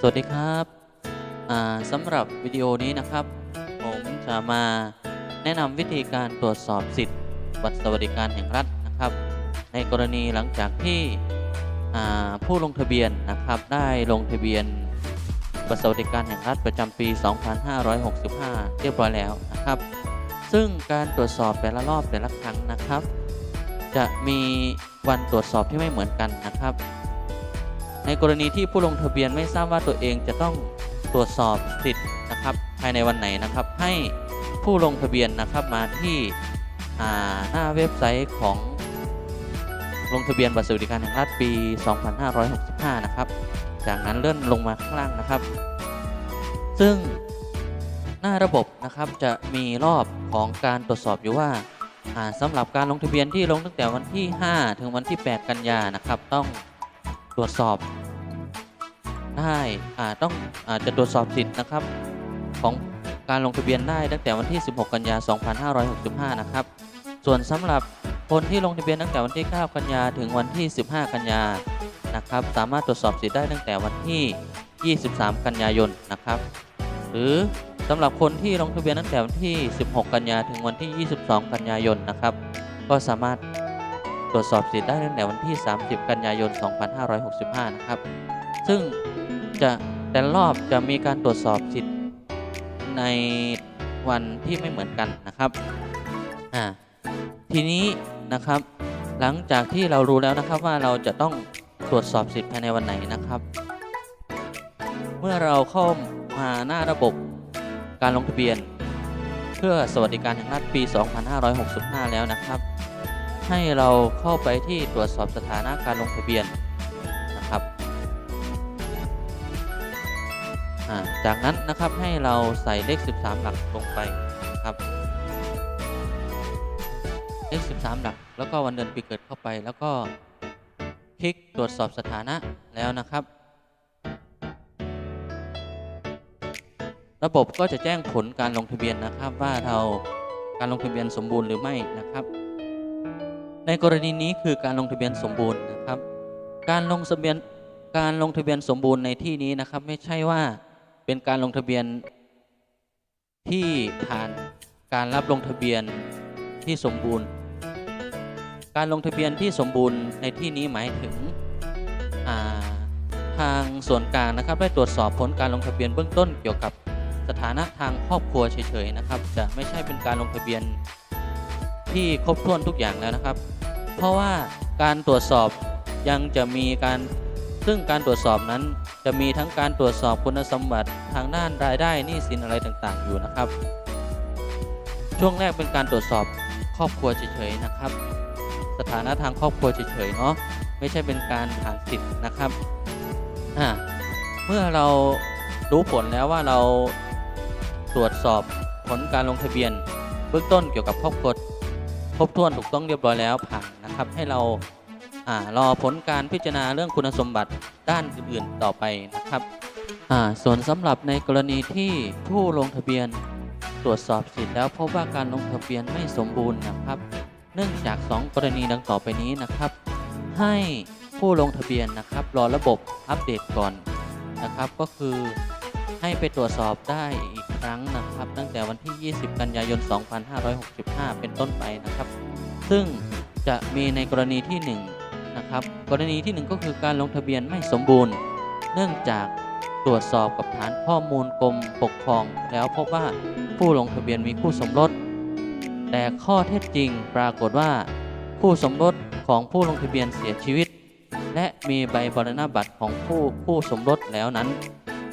สวัสดีครับสำหรับวิดีโอนี้นะครับ ผมจะมาแนะนำวิธีการตรวจสอบสิทธิ์บัตรสวัสดิการแห่งรัฐนะครับ ในกรณีหลังจากที่ผู้ลงทะเบียนนะครับได้ลงทะเบียนบัตรสวัสดิการแห่งรัฐประจำปี 2565 เรียบร้อยแล้วนะครับ ซึ่งการตรวจสอบแต่ละรอบแต่ละครั้งนะครับ จะมีวันตรวจสอบที่ไม่เหมือนกันนะครับ ในกรณีที่ผู้ลงทะเบียนไม่ทราบว่าตัวเองจะต้องตรวจสอบสิทธิ์นะครับ ภายในวันไหนนะครับ ให้ผู้ลงทะเบียนนะครับมาที่หน้าเว็บไซต์ของลงทะเบียนบัตรสวัสดิการแห่งรัฐปี 2565 นะครับ จากนั้นเลื่อนลงมาข้างล่างนะครับ ซึ่งหน้าระบบนะครับจะมีรอบของการตรวจสอบอยู่ว่าอ่าสำหรับการลงทะเบียนที่ลงตั้งแต่วันที่ 5 ถึงวันที่ 8 กันยานะครับ ต้องตรวจสอบ ได้ต้องอาจะตรวจสอบสิทธิ์นะครับของการลงทะเบียนได้ตั้งแต่วันที่ 16 กันยา 2565 นะครับ ส่วนสำหรับคนที่ลงทะเบียนตั้งแต่วันที่ 9 กันยาถึงวันที่ 15 กันยานะครับ สามารถตรวจสอบสิทธิ์ได้ตั้งแต่วันที่ 23 กันยายนนะครับ หรือสำหรับคนที่ลงทะเบียนตั้งแต่วันที่ 16 กันยาถึงวันที่ 22 กันยายนนะครับ ก็สามารถตรวจสอบสิทธิ์ได้ตั้งแต่วันที่ 30 กันยายน 2565 นะครับ ซึ่ง จะแต่รอบจะมีการตรวจสอบสิทธิ์ในวันที่ไม่เหมือนกันนะครับอ่าทีนี้นะครับ หลังจากที่เรารู้แล้วนะครับว่าเราจะต้องตรวจสอบสิทธิ์ภายในวันไหนนะครับ เมื่อเราเข้ามาหน้าระบบการลงทะเบียน เพื่อสวัสดิการแห่งรัฐปี 2565 แล้วนะครับ ให้เราเข้าไปที่ตรวจสอบสถานะการลงทะเบียน จากนั้นนะครับให้เราใส่เลข 13 หลักลงไปครับ เลข 13 หลัก แล้วก็วันเดือนปีเกิดเข้าไป แล้วก็คลิกตรวจสอบสถานะแล้วนะครับ ระบบก็จะแจ้งผลการลงทะเบียนนะครับว่าเราการลงทะเบียนสมบูรณ์หรือไม่นะครับ ในกรณีนี้คือการลงทะเบียนสมบูรณ์นะครับ การลงทะเบียนการลงทะเบียนสมบูรณ์ในที่นี้นะครับ ไม่ใช่ว่า เป็นการลงทะเบียนที่ผ่านการรับลงทะเบียนที่สมบูรณ์ การลงทะเบียนที่สมบูรณ์ในที่นี้หมายถึงาทางส่วนกลางนะครับ ได้ตรวจสอบผลการลงทะเบียนเบื้องต้นเกี่ยวกับสถานะทางครอบครัวเฉยๆนะครับ จะไม่ใช่เป็นการลงทะเบียนที่ครบถ้วนทุกอย่างแล้วนะครับ เพราะว่าการตรวจสอบยังจะมีการซึ่งการตรวจสอบนั้นจะมีทั้งการตรวจสอบคุณสมบัติ ทางด้านรายได้หนี้สินอะไรต่างๆ อยู่นะครับ ช่วงแรกเป็นการตรวจสอบครอบครัวเฉยๆนะครับ สถานะทางครอบครัวเฉยๆเนาะไม่ใช่เป็นการผ่านสิทธิ์นะครับอ่าเมื่อเรารู้ผลแล้วว่าเราตรวจสอบผลการลงทะเบียน เบื้องต้นเกี่ยวกับครอบครัวครบถ้วนถูกต้องเรียบร้อยแล้วผ่านนะครับ ให้เราอ่ารอผลการพิจารณาเรื่องคุณสมบัติด้านอื่นๆต่อไปนะครับ ส่วนสำหรับในกรณีที่ผู้ลงทะเบียนตรวจสอบสิทธิ์แล้วพบว่าการลงทะเบียนไม่สมบูรณ์นะครับ เนื่องจาก 2 กรณีดังต่อไปนี้นะครับ ให้ผู้ลงทะเบียนนะครับ รอระบบอัปเดตก่อนนะครับ ก็คือให้ไปตรวจสอบได้อีกครั้งนะครับ ตั้งแต่วันที่ 20 กันยายน 2565 เป็นต้นไปนะครับ ซึ่งจะมีในกรณีที่1นะครับกรณีที่ 1 ก็คือการลงทะเบียนไม่สมบูรณ์ เนื่องจาก รวจสอบกับฐานข้อมูลกรมปกครอง แล้วพบว่าผู้ลงทะเบียนมีคู่สมรส แต่ข้อเท็จจริงปรากฏว่าผู้สมรสของผู้ลงทะเบียนเสียชีวิต และมีใบบรณบัตรของผู้ผู้สมรสแล้วนั้น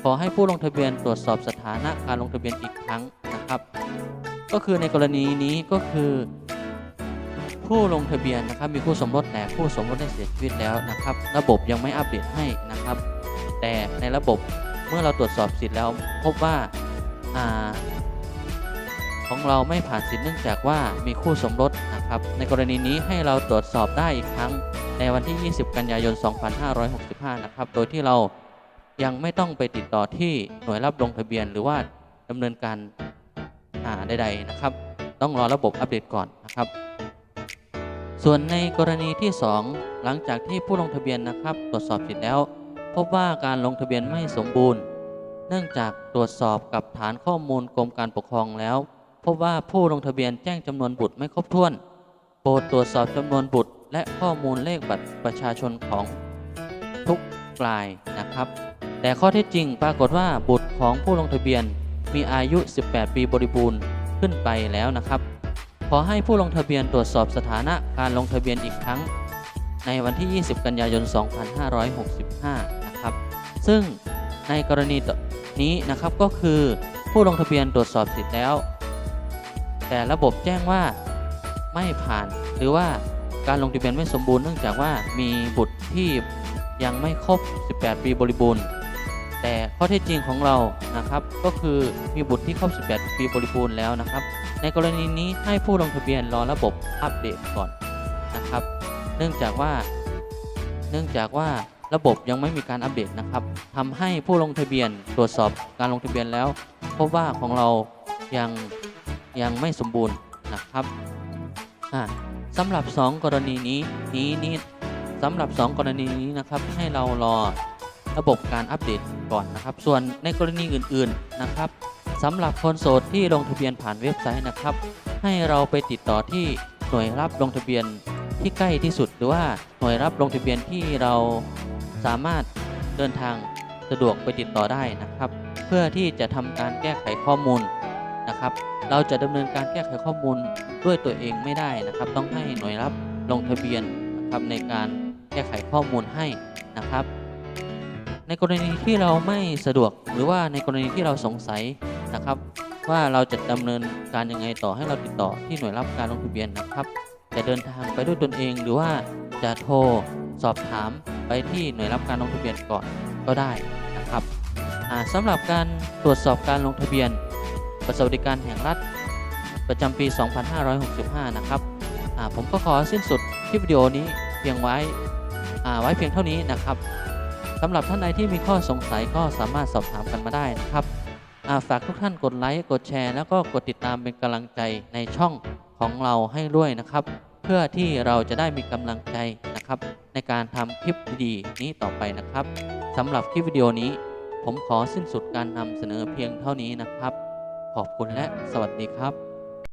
ขอให้ผู้ลงทะเบียนตรวจสอบสถานะการลงทะเบียนอีกครั้งนะครับ ก็คือในกรณีนี้ก็คือผู้ลงทะเบียนนะครับมีคู่สมรสแต่ผู้สมรสได้เสียชีวิตแล้วนะครับ ระบบยังไม่อัปเดตให้นะครับ แต่ในระบบ เมื่อเราตรวจสอบสิทธิ์แล้วพบว่าอของเราไม่ผ่านสิทธิ์เนื่องจากว่ามีคู่สมรสนะครับ ในกรณีนี้ให้เราตรวจสอบได้อีกครั้งในวันที่ 20 กันยายน 2565 นะครับ โดยที่เรายังไม่ต้องไปติดต่อที่หน่วยรับลงทะเบียน หรือว่าดำเนินการอ่าใด ๆนะครับ ต้องรอระบบอัปเดตก่อนนะครับ ส่วนในกรณีที่ 2 หลังจากที่ผู้ลงทะเบียนนะครับ ตรวจสอบสิทธิ์แล้ว พบว่าการลงทะเบียนไม่สมบูรณ์ เนื่องจากตรวจสอบกับฐานข้อมูลกรมการปกครองแล้ว พบว่าผู้ลงทะเบียนแจ้งจำนวนบุตรไม่ครบถ้วน โปรดตรวจสอบจำนวนบุตร และข้อมูลเลขบัตรประชาชนของทุกรายนะครับ แต่ข้อเท็จจริงปรากฏว่าบุตรของผู้ลงทะเบียนมีอายุ 18 ปีบริบูรณ์ขึ้นไปแล้วนะครับ ขอให้ผู้ลงทะเบียนตรวจสอบสถานะการลงทะเบียนอีกครั้ง ในวันที่ 20 กันยายน 2565 ซึ่งในกรณีนี้นะครับก็คือผู้ลงทะเบียนตรวจสอบสิทธิ์แล้ว แต่ระบบแจ้งว่าไม่ผ่าน หรือว่าการลงทะเบียนไม่สมบูรณ์เนื่องจากว่ามีบุตรที่ยังไม่ครบ 18 ปีบริบูรณ์ แต่ข้อเท็จจริงของเรานะครับ ก็คือมีบุตรที่ครบ 18 ปีบริบูรณ์แล้วนะครับ ในกรณีนี้ให้ผู้ลงทะเบียนรอระบบอัปเดตก่อนนะครับ เนื่องจากว่า เนื่องจากว่า ระบบยังไม่มีการอัปเดตนะครับทำให้ผู้ลงทะเบียนตรวจสอบการลงทะเบียนแล้ว พบว่าของเรายังยังไม่สมบูรณ์นะครับอ่าสำหรับ 2 กรณีนี้นี้นี้สำหรับ 2 กรณีนี้นะครับ ให้เรารอระบบการอัปเดตก่อนนะครับ ส่วนในกรณีอื่นๆนะครับสำหรับคนโสดที่ลงทะเบียนผ่านเว็บไซต์นะครับ ให้เราไปติดต่อที่หน่วยรับลงทะเบียนที่ใกล้ที่สุดหรือว่าหน่วยรับลงทะเบียนที่เรา สามารถเดินทางสะดวกไปติดต่อได้นะครับ เพื่อที่จะทำการแก้ไขข้อมูลนะครับ เราจะดำเนินการแก้ไขข้อมูลด้วยตัวเองไม่ได้นะครับ ต้องให้หน่วยรับลงทะเบียนนะครับในการแก้ไขข้อมูลให้นะครับ ในกรณีที่เราไม่สะดวกหรือว่าในกรณีที่เราสงสัยนะครับ ว่าเราจะดำเนินการยังไงต่อให้เราติดต่อที่หน่วยรับการลงทะเบียนนะครับ จะเดินทางไปด้วยตนเองหรือว่าจะโทรสอบถาม ไปที่หน่วยรับการลงทะเบียนก่อนก็ได้นะครับอ่าสำหรับการตรวจสอบการลงทะเบียนบัตรสวัสดิการแห่งรัฐประจำปี 2565 นะครับผมก็ขอสิ้นสุดคลิปวิดีโอนี้เพียงไว้ไว้เพียงเท่านี้นะครับสำหรับท่านใดที่มีข้อสงสัยก็สามารถสอบถามกันมาได้นะครับาฝากทุกท่านกดไลค์กดแชร์ แล้วก็กดติดตามเป็นกำลังใจในช่องของเราให้ด้วยนะครับ เพื่อที่เราจะได้มีกำลังใจ นะครับ ในการทำคลิปดีๆนี้ต่อไปนะครับสำหรับคลิปวิดีโอนี้ ผมขอสิ้นสุดการนำเสนอเพียงเท่านี้นะครับ ขอบคุณและสวัสดีครับ